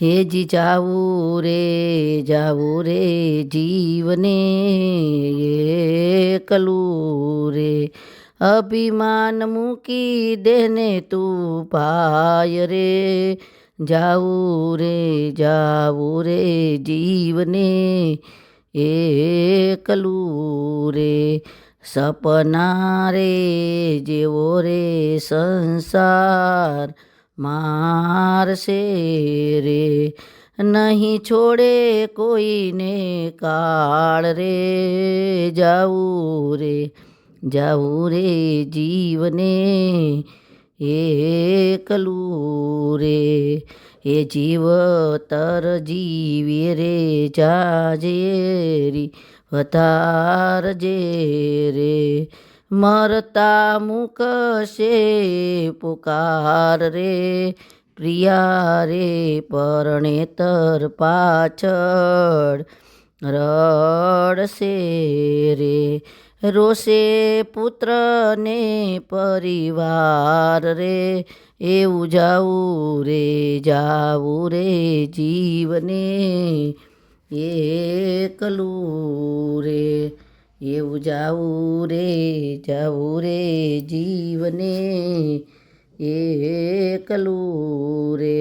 હેજી જાવું રે જાવું રે જીવને એકલું રે અભિમાન મૂકી દેને તું પાય રે જાવું રે જાવું રે જીવને એકલું રે સપના રે જેવો રે સંસાર મારશે રે નહીં છોડે કોઈને કાળ રે. જાવું રે જાવું રે જીવને એકલું રે એ જીવ તર જીવી રે, જાજેરી વધારજે રે. મરતા મુકશે પુકાર રે, પ્રિયા રે પરણેતર પાછળ રડશે રે. રોષે પુત્રને પરિવાર રે, એવું જાવું રે જાવું રે જીવને. એકલું રે. એવું જાવું રે જાવું રે જીવને એકલું રે.